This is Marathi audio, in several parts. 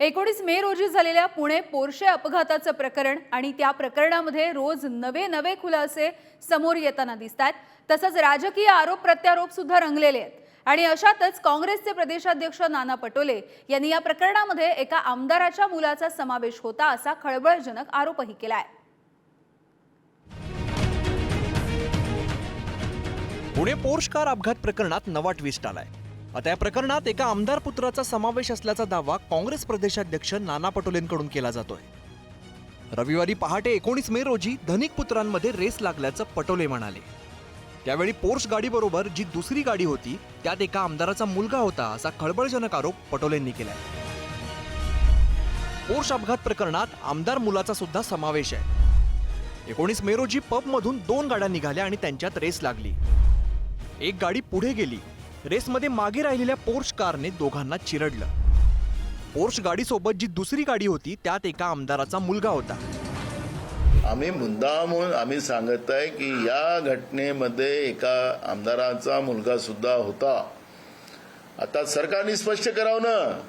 एकोणीस मे रोजी झालेल्या पुणे पोर्शे अपघाताचं प्रकरण आणि त्या प्रकरणामध्ये रोज नवे नवे खुलासे समोर येताना दिसत आहेत तसंच राजकीय आरोप प्रत्यारोप सुद्धा रंगलेले आहेत. आणि अशातच काँग्रेसचे प्रदेशाध्यक्ष नाना पटोले यांनी या प्रकरणामध्ये एका आमदाराच्या मुलाचा समावेश होता असा खळबळजनक आरोपही केलाय. पुणे पोर्श कार अपघात प्रकरणात नवा ट्विस्ट आलाय. आता या प्रकरणात एका आमदार पुत्राचा समावेश असल्याचा दावा काँग्रेस प्रदेशाध्यक्ष नाना पटोलेंकडून केला जातोय. रविवारी पहाटे एकोणीस मे रोजी धनिक पुत्रांमध्ये रेस लागल्याचं पटोले म्हणाले. त्यावेळी पोर्श गाडीबरोबर जी दुसरी गाडी होती त्यात एका आमदाराचा मुलगा होता असा खळबळजनक आरोप पटोलेंनी केला पोर्श अपघात प्रकरणात आमदार मुलाचा सुद्धा समावेश आहे. एकोणीस मे रोजी पबमधून दोन गाड्या निघाल्या आणि त्यांच्यात रेस लागली. एक गाडी पुढे गेली रेसमध्ये मागे राहिलेल्या पोर्श कारने दोघांना चिरडलं. पोर्श गाडीसोबत जी दुसरी गाडी होती त्यात एका आमदाराचा मुलगा होता. आम्ही मुद्दामून आम्ही सांगत आहे की या घटनेमध्ये एका आमदाराचा मुलगा सुद्धा होता. आता सरकारने स्पष्ट करावं ना?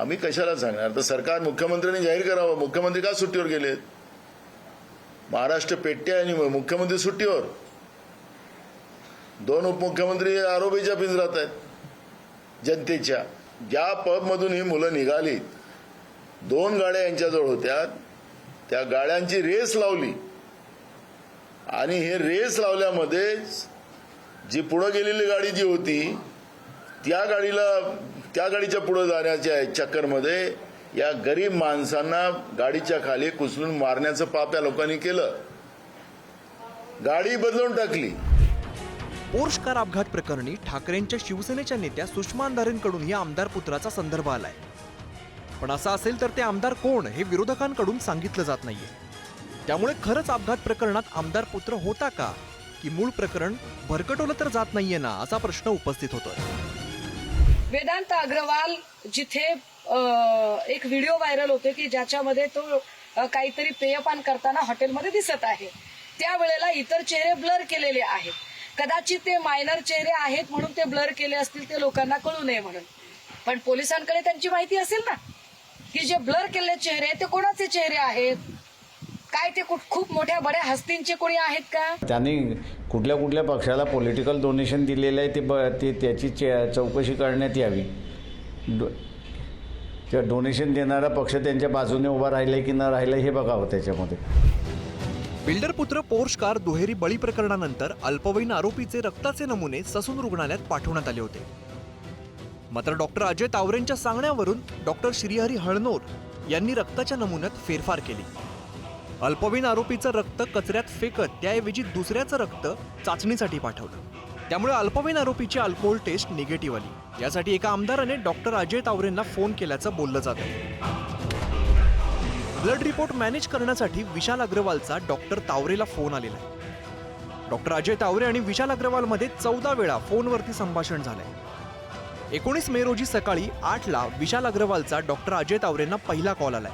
आम्ही कशाला सांगणार? तर सरकार मुख्यमंत्र्यांनी जाहीर करावं. मुख्यमंत्री का सुट्टीवर गेलेत? महाराष्ट्र पेट्या आणि मुख्यमंत्री सुट्टीवर. दोन उपमुख्यमंत्री आरोपीच्या पिंजरात आहेत. जनतेच्या. ज्या पबमधून ही मुलं निघालीत दोन गाड्या यांच्याजवळ होत्या. त्या गाड्यांची रेस लावली. आणि हे रेस लावल्यामध्ये जी पुढं गेलेली गाडी जी होती त्या गाडीला त्या गाडीच्या पुढं जाण्याच्या चक्करमध्ये या गरीब माणसांना गाडीच्या खाली कुचलून मारण्याचं पाप या लोकांनी केलं. गाडी बदलून टाकली. पोर्श कार अपघात प्रकरणी ठाकरेंच्या शिवसेनेच्या नेत्या सुषमा अंधारेंकडून या आमदार पुत्राचा संदर्भ आलाय. पण असं असेल तर ते आमदार कोण हे विरोधकांकडून सांगितलं जात नाहीये. त्यामुळे खरंच अपघात प्रकरणात आमदार पुत्र होता का? की मूळ प्रकरण भरकटवलं तर जात नाहीये ना असा प्रश्न उपस्थित होतोय. वेदांत अग्रवाल जिथे एक व्हिडिओ व्हायरल होते की ज्याच्यामध्ये तो काहीतरी पेयपान करताना हॉटेलमध्ये दिसत आहे. त्यावेळेला इतर चेहरे ब्लर केलेले आहेत. कदाचित ते मायनर चेहरे आहेत म्हणून ते ब्लर केले असतील ते लोकांना कळू नये म्हणून. पण पोलिसांकडे त्यांची माहिती असेल ना? की जे ब्लर केलेले चेहरे आहेत ते कोणाचे चेहरे आहेत? काय ते खूप मोठ्या बड्या हस्तींचे कोणी आहेत का? त्यांनी कुठल्या कुठल्या पक्षाला पॉलिटिकल डोनेशन दिलेलं आहे ते ब ते त्याची चे- चौकशी करण्यात यावी. डो डोनेशन देणारा पक्ष त्यांच्या बाजूने उभा राहिलाय की न राहिलाय हे बघावं त्याच्यामध्ये. बिल्डर पुत्र पोर्श कार दुहेरी बळी प्रकरणानंतर अल्पवयीन आरोपीचे रक्ताचे नमुने ससून रुग्णालयात पाठवण्यात आले होते. मात्र डॉक्टर अजय तावरेंच्या सांगण्यावरून डॉक्टर श्रीहरी हळनोर यांनी रक्ताच्या नमुन्यात फेरफार केली. अल्पवयीन आरोपीचं रक्त कचऱ्यात फेकत त्याऐवजी दुसऱ्याचं रक्त चाचणीसाठी पाठवलं. त्यामुळे अल्पवयीन आरोपीची अल्कोहोल टेस्ट निगेटिव्ह आली. यासाठी एका आमदाराने डॉक्टर अजय तावरेंना फोन केल्याचं बोललं जात. आहे ब्लड रिपोर्ट मॅनेज करण्यासाठी विशाल अग्रवालचा डॉक्टर तावरेला फोन आलेला आहे. डॉक्टर अजय तावरे आणि विशाल अग्रवालमध्ये चौदा वेळा फोनवरती संभाषण झालंय. एकोणीस मे रोजी सकाळी आठला विशाल अग्रवालचा डॉक्टर अजय तावरेंना पहिला कॉल आलाय.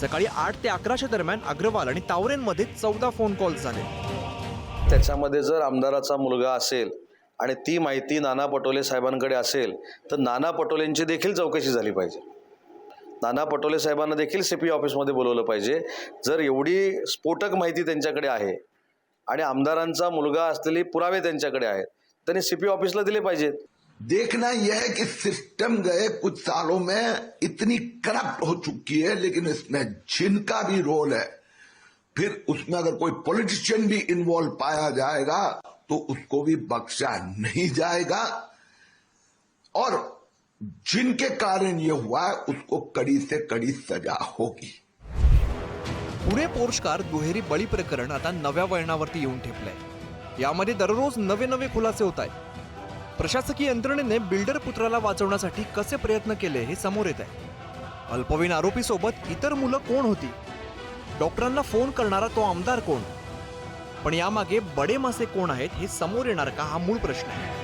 सकाळी आठ ते अकराच्या दरम्यान अग्रवाल आणि तावरेंमध्ये चौदा फोन कॉल झाले. त्याच्यामध्ये जर आमदाराचा मुलगा असेल आणि ती माहिती नाना पटोले साहेबांकडे असेल तर नाना पटोलेंची देखील चौकशी झाली पाहिजे. नाना पटोले साहेबांना देखील सी पी ऑफिसमध्ये बोलवलं पाहिजे. जर एवढी स्फोटक माहिती त्यांच्याकडे आहे आणि आमदारांचा मुलगा असलेले पुरावे त्यांच्याकडे आहेत त्यांनी सी पी ऑफिसला दिले पाहिजेत. देखना यह है कि सिस्टम गए कुछ सालों में इतनी करप्ट हो चुकी है लेकिन इसमें जिनका भी रोल है फिर उसमें अगर कोई पॉलिटिशियन भी इन्वॉल्व पाया जाएगा तो उसको भी बख्शा नहीं जाएगा। और जिनके कारण ये हुआ है उसको कड़ी से कड़ी सजा होगी। पुणे पोर्शकार दुहेरी बळी प्रकरण आता नव्या वळणावरती येऊन ठेपलंय. यामध्ये दररोज नवे नवे खुलासे होत आहेत. प्रशासकीय यंत्रणेने बिल्डर पुत्राला वाचवण्यासाठी कसे प्रयत्न केले हे समोर येत आहे. अल्पवयीन आरोपीसोबत इतर मुलं कोण होती? डॉक्टरांना फोन करणारा तो आमदार कोण? पण यामागे बडे मासे कोण आहेत हे समोर येणार का हा मूळ प्रश्न आहे.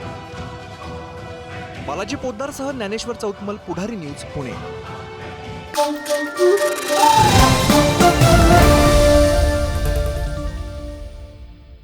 बालाजी पोद्दारसह ज्ञानेश्वर चौतमल पुढारी न्यूज पुणे.